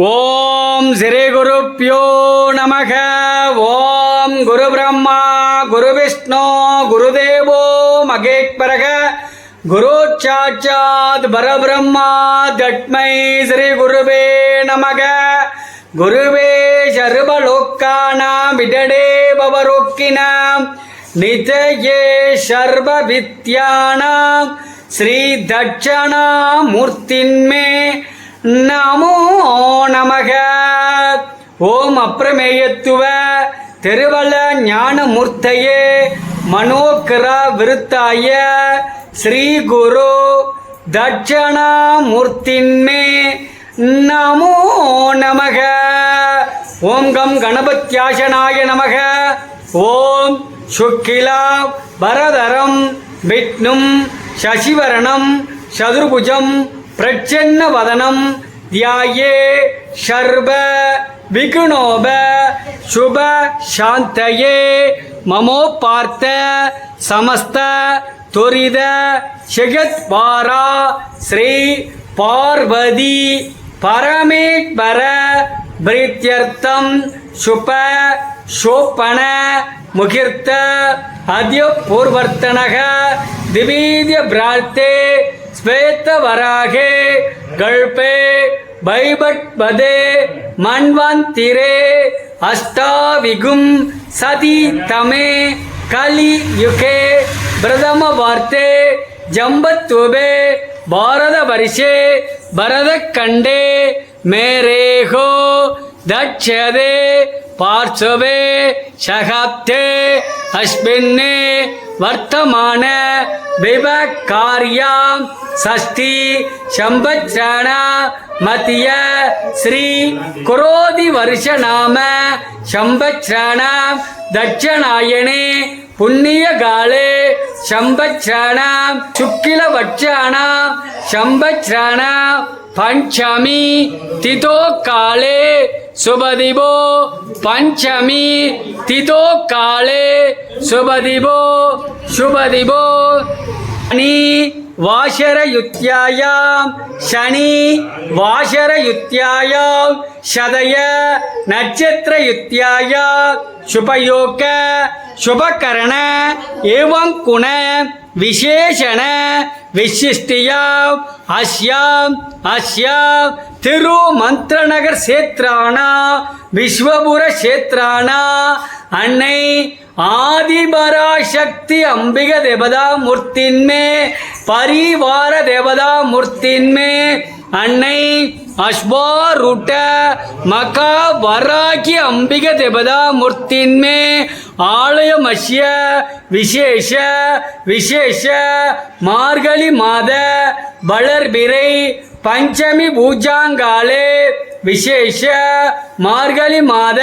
ஓம் ஸ்ரீ குருப்பியோ நமக. ஓம் குரு பிரம்மா குரு விஷ்ணு குருதேவோ மகேஸ்வரக. குரு சாட்சாத் பரபிரம்மா தட்மை ஸ்ரீ குருவே நமக. குருவே சர்வலோக்கானாம் விடடே பவரோக்கினாம். நிதயே சர்வ வித்யானாம் ஸ்ரீ தட்சணாமூர்த்தின்மே நமோ நமக. ஓம் அப்பிரமேயத்துவ திருவள ஞானமூர்த்தையே மனோகர விருத்தாய ஸ்ரீ குரு தட்சணாமூர்த்தின்மே நமோ நமக. ஓம் கம் கணபத்யாசனாய நமக. ஓம் சுக்கிலா பரதரம் விஷ்ணும் சசிவரணம் சதுர்புஜம் பிரச்சன்ன வதனம் தியாயே ஷர்ப விகுணோப சுப சாந்தயே மமோ பார்த்த சமஸ்த துரித ஜெகத்வாரா ஸ்ரீ பார்வதி பரமேஸ்வர பிரீத்தியர்த்தம் சுப சோப்பன முகிர்த்த அதிய பூர்வர்த்தனக திவீதிய பிரார்த்தே ஸ்வேத்தவராகே கல்பே பைபட்பதே மன்வந்திரே அஷ்டாவிகும் சதி தமே கலி யுகே பிரதம வார்த்தே ஜம்பத்துவே பாரத வருஷே பரத கண்டே மேரேகோ தட்சதே பார்ச்சவே சகாப்தே அஸ்மின்னே வர்த்தமான விவகாரியாம் சஷ்டி சம்பத்சரண மத்திய ஸ்ரீ குரோதி வருஷ நாம சம்பத்சரண தட்சணாயணே புண்ணிய காலே சம்பத்சரண சுக்கிலவட்சாண சம்பத்சரண பஞ்சமி திதோ காலே சுபதிபோ பஞ்சமி திதோ காலே சுபதிபோ சுபதிபோ நீ வாசரயுத்யாயாம் சனி வாசரயுத்யாயாம் சதய நட்சத்திரயுத்யாய சுபயோக சுபகரண ஏவம் குண விசேஷண விசிஷ்டியாம். அஸ்யாம் அஸ்யாம். திரு மந்திரநகர் சேத்ராணா விஸ்வபுர சேத்ராணா அன்னை ஆதிபராசக்தி அம்பிக தேவதா மூர்த்தின்மே பரிவார தேவதா மூர்த்தின்மே அன்னை அஸ்வாருட்ட மகா வராகி அம்பிக தேவதா மூர்த்தின்மே ஆலயமஸ்ய விசேஷ விசேஷ மார்கழி மாத வளர்பிறை பஞ்சமி பூஜாங்காலே விசேஷ மார்கழி மாத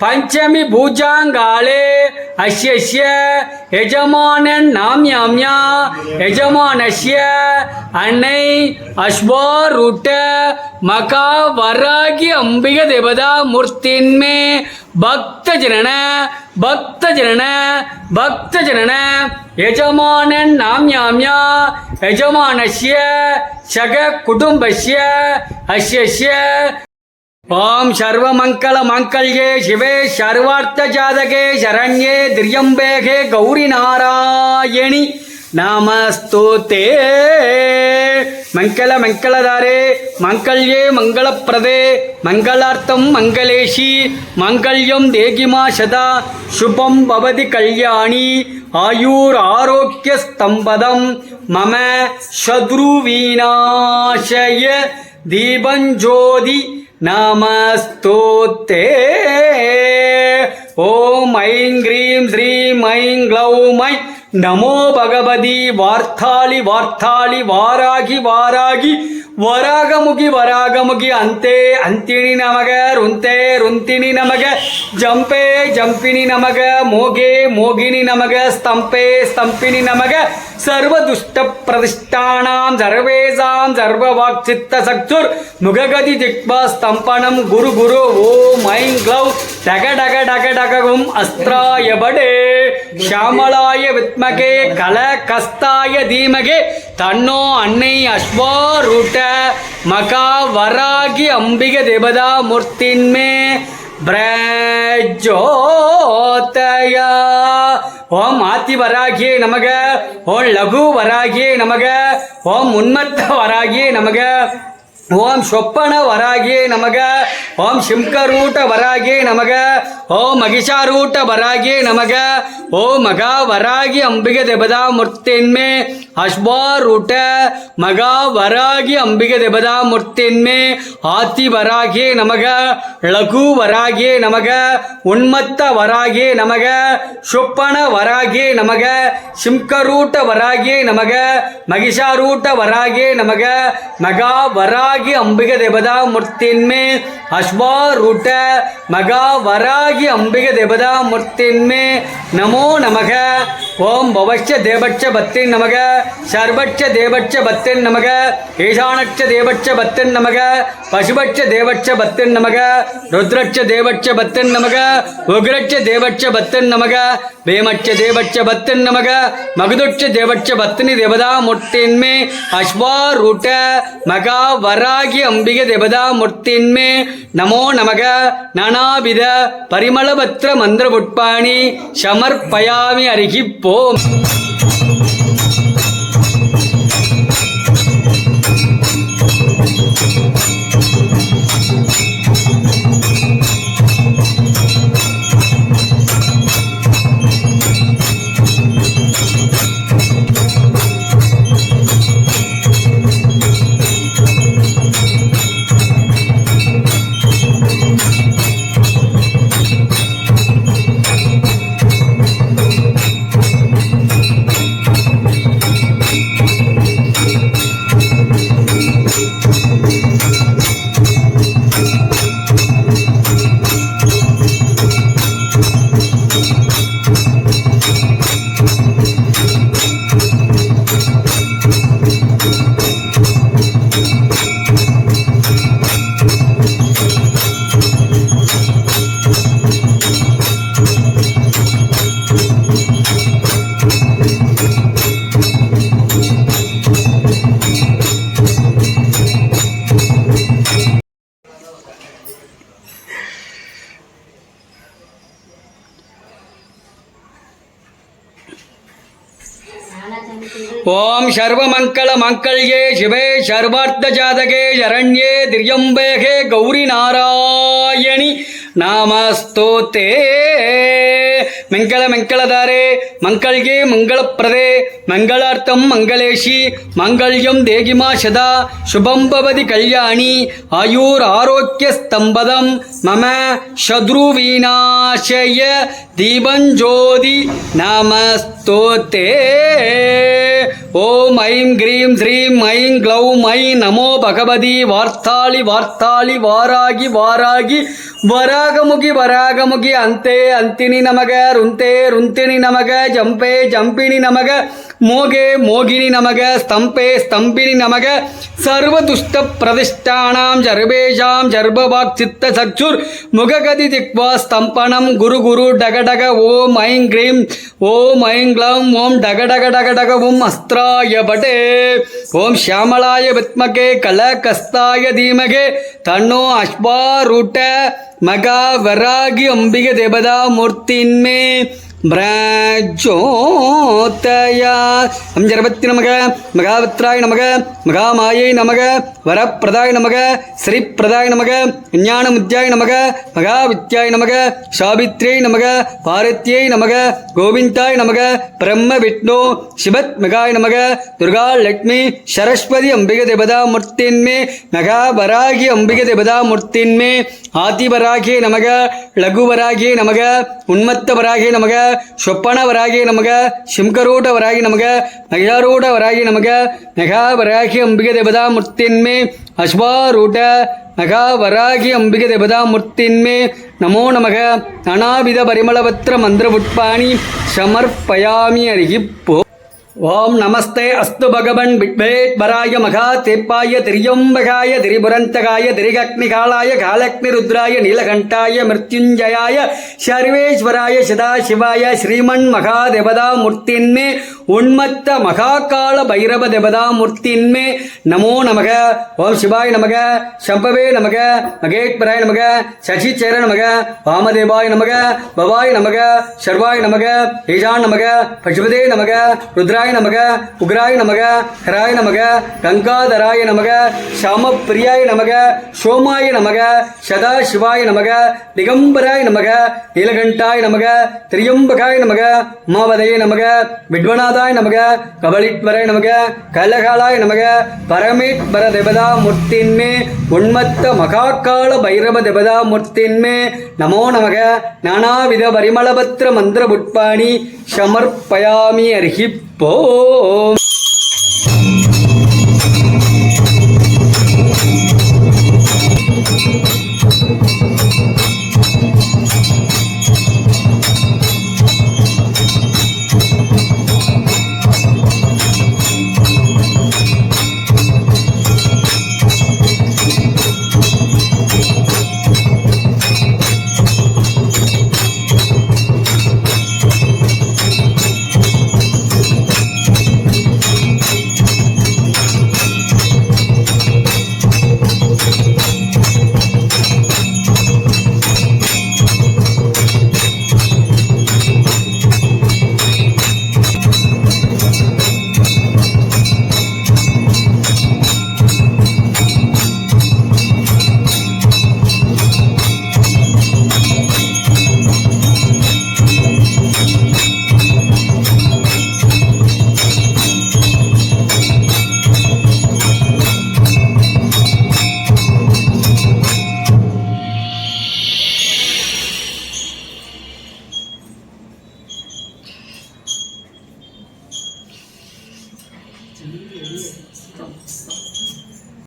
பஞ்சமி பூஜாங்காலே அஸ்யஸ்ய எஜமானன் நாம்யாம்யா எஜமானஸ்ய அன்னை அஸ்வாரூட்ட மகா வராகி அம்பிக தேவதா மூர்த்தின்மே. பக்த ஜனன பக்த ஜனன பக்த ஜனன எஜமானன் நாம்யாம்யா எஜமானஸ்ய சக குடும்பஸ்ய அஸ்யஸ்ய ஓம் சர்வமங்கல மங்கள்யே சிவே சர்வார்த்த ஜாதகே சரண்யே திரியம்பேகே கௌரி நாராயணி. நமஸ்தோத்தே மங்கள மங்களதாரே. மங்கள்யே மங்களப்பிரதே. மங்களார்த்தம் மங்களேஷி. மங்கள்யம் தேகிமா சதா. சுபம் பவதி கல்யாணி. ஆயூர் ஆரோக்கிய ஸ்தம்பதம். மம சத்ருவீநாசய தீபஞ்சோதி. நமஸ்தோத்தே ஓம் ஐங் கிரீம் ஸ்ரீம் ஐங் க்ளௌம் ஐ நமோ பகவதி வார்த்தாளி வார்த்தாளி வாராகி வாராகி ವರಾಗಮುಗಿ ವರಾಗಮುಗಿ ಅಂತೆ ಅಂತಿಣಿ ನಮಗ ರುಂತೆ ರುಂತಿಣಿ ನಮಗ ಜಂಪೆ ಜಂಪಿನಿ ನಮಗ ಮೋಗೆ ಮೋಗಿನಿ ನಮಗ ಸ್ತಂಪೆ ಸ್ತಂಪಿನಿ ನಮಗ ಸರ್ವ ದುಷ್ಟ ಪ್ರತಿಷ್ಠಾನಾಂ ಸರ್ವೇಸಾಂ ಸರ್ವವಾಕ್ ಚಿತ್ತ ಸಕ್ತುರ್ ಮುಗಗದಿ ದಿಕ್ಬ ಸ್ತಂಪನಂ ಗುರು ಗುರು ಓಂ ಐಂ ಗ್ಲೌ டக டக டக டகவும் அஸ்திராய படே ஷாமளாய வித்மகே கல கஸ்தாய தீமகே தன்னோ அன்னை அஸ்வாரூட்ட மகா வராகி அம்பிக தேவதா மூர்த்தின்மே பிரஜோதயா. ஓம் ஆத்தி வராகியே நமக. ஓம் லகு வராகியே நமக. ஓம் உன்மத்த வராகியே நமக. ஓம் சொப்பன வராகியே நமக ஓம் சிம்கரூட்ட வராகியே நமக ஓம் மகிஷாரூட்ட வராகியே நமக ஓம் மகா வராகி அம்பிக தேவதா மூர்த்தின்மே அஸ்வாரூட்ட மகா வராகி அம்பிக தேவதா மூர்த்தின்மே ஆத்தி வராகியே நமக லகு வராகியே நமக உன்மத்த வராகியே நமக சொப்பன வராகியே நமக சிம்கரூட்ட வராகியே நமக மகிஷாரூட்ட வராகியே நமக மகா வராகி அம்பிக தேவதா மூர்த்தின்மே அஸ்வாருட மகா வராகி அம்பிக தேவதா மூர்த்தின்மே நமோ நமக. ஓம் பவச்ச தேவச்ச பத்தின் நமக சர்வச்ச தேவச்ச பத்தின் நமக ஈசானச்ச தேவச்ச பத்தின் நமக பசுபட்ச தேவச்ச பத்தின் நமக ருத்ரட்ச தேவச்ச பத்தின் நமக உக்ரட்ச தேவச்ச பத்தின் நமக வேமச்ச தேவச்ச பத்தின் நமக மகுதுட்ச தேவச்ச பத்தினி தேவதா மூர்த்தின்மே அஸ்வாருட மகா வரா வராகி அம்பிகை தேவதா மூர்த்தின்மே நமோ நமக. நானாவித பரிமளபத்திர மந்திர புட்பாணி சமர்ப்பயாமி அருகிப்போம் ஓம் சர்வமங்கள மங்கள்யே சிவே சர்வார்த்த ஜாதகே சரண்யே திரியம்பேகே கௌரி நாராயணி. நாமஸ்தோத்தே மங்கள மங்களதாரே மங்கள்யே மங்களப்பிரதே மங்களார்த்தம் மங்களேஷி மங்கள்யம் தேகிமா சதா சுபம் பவதி கல்யாணி ஆயூர் ஆரோக்கிய ஸ்தம்பதம் மம சத்ருவீநாசய தீபஞ்சோதி நமஸ்தோத்தே ஓம் ஐம் கிரீம் ஸ்ரீம் ஐம் க்ளௌம் ஐ நமோ பகவதி வார்த்தாளி வார்த்தாளி வாராகி வாராகி வராகமுகி வராகமுகி அந்தே அந்தினி நமக. ருந்தே ருந்தினி நமக ஜம்பே ஜம்பினி நமக. மோகே மோகினி நமக ஸ்தம்பே ஸ்தம்பினி நமக சர்வதுஷ்ட பிரதிஷ்டானாம் ஜர்பேஷாம் ஜர்பவாக் சித்த சக்சுர் முககதி திக்வா ஸ்தம்பனம் குரு குரு டகடக ஓம் ஐங் கிரீம் ஓம் ஐங் க்ளம் ஓம் டகடக டகடக ஓம் அஸ்திராய பட்டே. ஓம் ஷியாமலாய வித்மகே கல கஸ்தாய தீமகே தன்னோ அஸ்வாரூட்ட மகா வராகி அம்பிக தேவதா மூர்த்தின்மே பிரஜோதயா அஞ்சரபத்தி நமக மகாவத்ராய் நமக மகாமாயை நமக வரப்பிரதாய் நமக ஸ்ரீப்பிரதாய நமக விஞ்ஞானமுத்தியாய் நமக மகாவித்யாய் நமக சாபித்ரியை நமக பாரத்யை நமக கோவிந்தாய் நமக பிரம்ம விஷ்ணு சிவத் மகாய நமக துர்கா லக்ஷ்மி சரஸ்வதி அம்பிக தேவதா மூர்த்தின்மே மகாபராகி அம்பிக தேவதா மூர்த்தின்மே ஆதிவராகியே நமக லகுவராகியே நமக உன்மத்த நமக சொப்பனவராகி நமக சிம்கரூடவராகி நமக மகிழாரூடவராகி நமக மெகாவராகி அம்பிகை தேவதா மூர்த்தின்மே அஸ்வாரூட மகாவராகி அம்பிகை தேவதா மூர்த்தின்மே நமோ நமக நானாவித பரிமளபத்திர மந்திர உட்பாணி சமர்ப்பயாமி அருகி போ ஓம் நமஸ்தே அஸ்து பகவன் விட்வேத்வராய மகா தேப்பாய திரியம்பகாய திரிபுரந்தகாய திரிகக்னிகாலாய காலக்னி ருத்ராய நீலகண்டாய மிருத்யுஞ்சயாய சர்வேஸ்வராய சதா சிவாய ஸ்ரீமன் மகாதேவதா மூர்த்தின்மே உண்மத்த மகாகால பைரவ தேவதாமூர்த்தின்மே நமோ நமக. ஓம் சிவாய் நமக. சம்பவே நமக. மகேஸ்வராய் நமக. சசிச்சேர நமக. வாமதேவாய் நமக. பவாய் நமக. சர்வாய் நமக. ஈஜான் நமக. பசுபதே நமக. ருத்ராய் நமக. உக்ராய் நமக. ஹராய் நமக. கங்காதராய நமக. சாமப்பிரியாய் நமக. சோமாய நமக. சதாசிவாய நமக. திகம்பராய் நமக. நீலகண்டாய் நமக. திரியம்பகாய் நமக. உமாவதய நமக. வித்வநாதாய நமக கபலித்வராய நமக கலகாலாய நமக பரமேஸ்வர தேவதா மூர்த்தின்மே உண்மத்த மகாக்கால பைரவ தேவதா மூர்த்தின்மே நமோ நமக நானாவித பரிமளபத்திர மந்திர புட்பாணி சமர்ப்பயாமி அர்ஹி